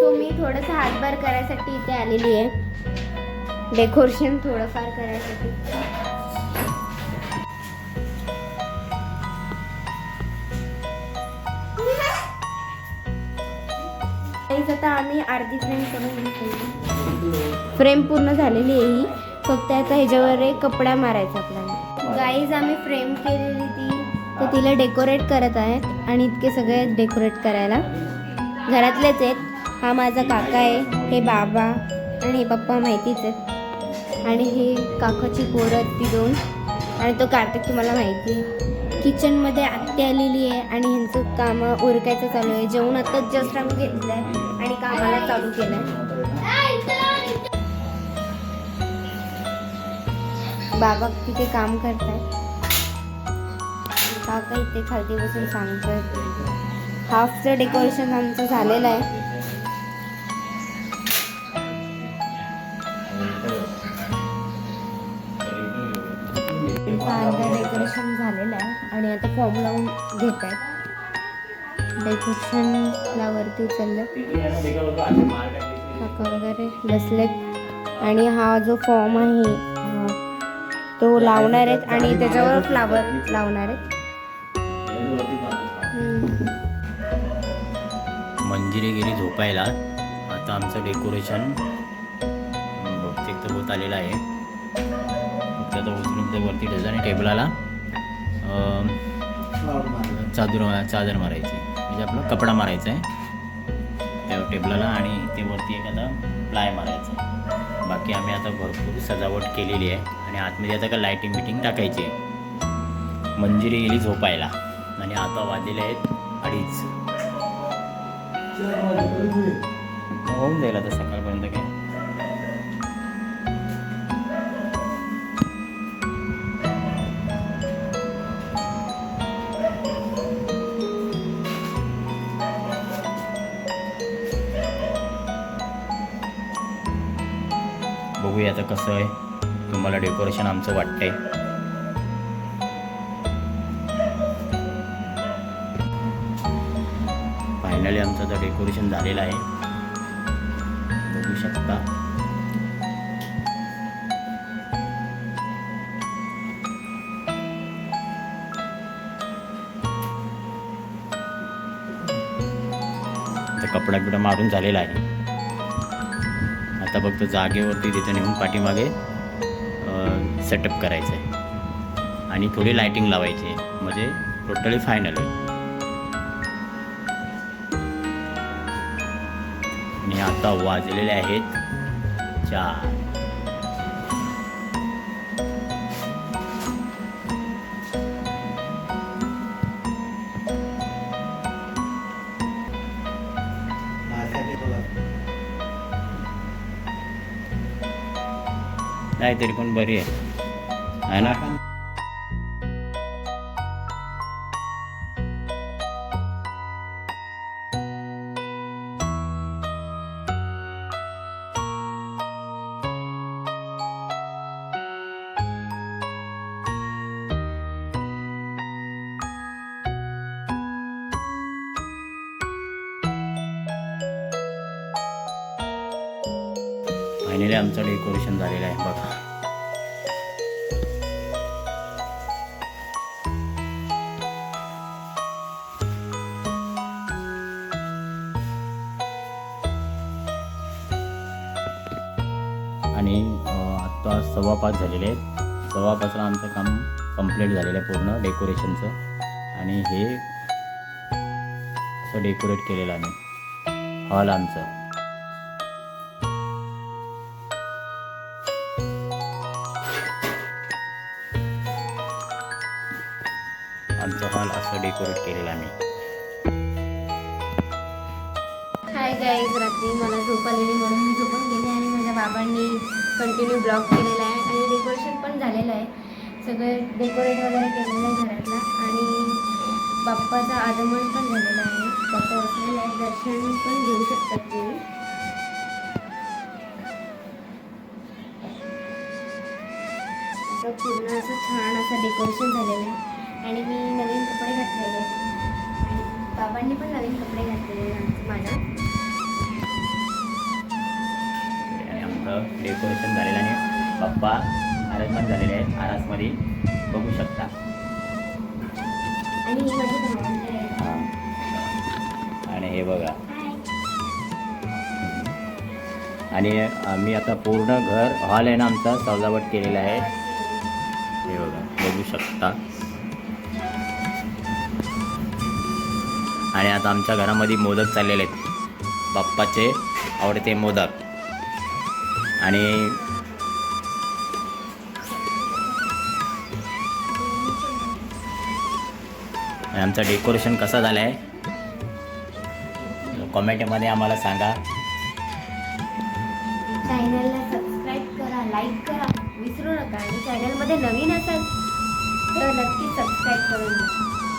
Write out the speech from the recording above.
So मी थोडंसं हातभार करायसाठी इथे आलेली आहे. डेकोरेशन थोडंफार करायसाठी. आता आम्ही अर्धी फ्रेम करून घेतली फ्रेम पूर्ण झालेली आहे ही. फक्त आता ह्याच्यावर एक कपडा मारायचा आपल्याला. गाईज आम्ही फ्रेम केलेली ती. तर तिला डेकोरेट करत आहेत आणि इतके सगळे डेकोरेट करायला. घरातलेच आहेत. हा माझा काका आहे हे बाबा आणि हे पप्पा माहितीच आहेत. आणि हे काकाची पोरं ती दोन. आणि तो कार्तिक तुम्हाला माहिती आहे. किचनमध्ये आत्ती आलेली आहे आणि ह्यांचं काम उरकायचं चालू आहे. जेवण आत्ताच जस्ट आम्ही घेतलं आहे आणि कामाला चालू केलं आहे बाबा तिथे काम करतात काका इथे खालती बसून सांगतात हाफचं डेकोरेशन आमचं झालेलं आहे. डेकोरेशन झालेलं आहे. आणि आता फॉर्म लावून घेत आहेत डेकोरेशनला वरती चाललं काका वगैरे बसलेत. आणि हा जो फॉर्म आहे तो लावणार आहेत आणि त्याच्यावर फ्लावर लावणार आहेत. मंजिरी गेली झोपायला. आता आमचं डेकोरेशन बहुतेक तर होत आलेलं आहे. फक्त उचलून ते वरती ठेवायचं आणि टेबलाला चादर चादर मारायची. म्हणजे आपला कपडा मारायचा आहे. त्या टेबलाला आणि ते वरती एक आता प्लाय मारायचं बाकी आम्ही आता भरपूर सजावट केलेली आहे. आणि आतमध्ये आता का लाईटिंग बिटिंग टाकायची आहे. मंजिरी गेली झोपायला. आणि आता वाजलेले आहेत अडीच. होऊन जाईल आता सकाळपर्यंत काय? बघूया आता कसं आहे. तुम्हाला डेकोरेशन आमचं वाटतंय. फायनली आमचं आता डेकोरेशन झालेलं आहे. बघू शकता. कपडा बिडा मारून झालेला आहे. आता फक्त जागेवरती तिथे नेऊन पाठीमागे सेटअप करायचं आहे आणि थोडी लाईटिंग लावायची. आहे म्हणजे टोटली फायनल आहे. आणि आता वाजलेले आहेत चार. नाही तरी पण बरी आहे. आहे ना? फायनली आमचं डेकोरेशन झालेलं आहे बघा. आणि आत्ता सव्वा पाच झालेले आहेत. सव्वा पाचला आमचं काम कंप्लीट झालेलं आहे पूर्ण डेकोरेशनचं. आणि हे असं डेकोरेट केलेलं आम्ही. हॉल आमचं. आमचा हॉल असं डेकोरेट केलेला आम्ही हाय गाईज रात्री मला झोप आलेली म्हणून मी झोपून गेले आणि माझ्या बाबांनी कंटिन्यू ब्लॉग केलेला आहे आणि डेकोरेशन पण झालेलं आहे. सगळं डेकोरेट वगैरे केलेलं आहे घरातला आणि बाप्पाचं आगमन पण झालेलं आहे. बाप्पा बसलेलं आहे दर्शन पण घेऊ शकतात तुम्ही. पूर्ण असं छान असं डेकोरेशन झालेलं आहे. आणि मी नवीन कपडे घातलेले आणि बाबांनी पण नवीन कपडे घातलेले माझ्या. आमचं डेकोरेशन झालेलं आहे. बाप्पा आरासमान झालेले आहेत आरासमध्ये. बघू शकता. आणि ही. हां. आणि हे बघा. आणि आम्ही आता पूर्ण घर हॉल आहे ना आमचा सजावट केलेला आहे. हे बघा बघू शकता. आणि आता आमच्या घरामध्ये मोदक चाललेले आहेत. बाप्पाचे आवडते मोदक. आणि आमचं डेकोरेशन कसं झालं आहे कॉमेंटमध्ये आम्हाला सांगा. चॅनलला सबस्क्राईब करा लाईक करा. विसरू नका. आणि चॅनलमध्ये नवीन असाल तर नक्की सबस्क्राईब करून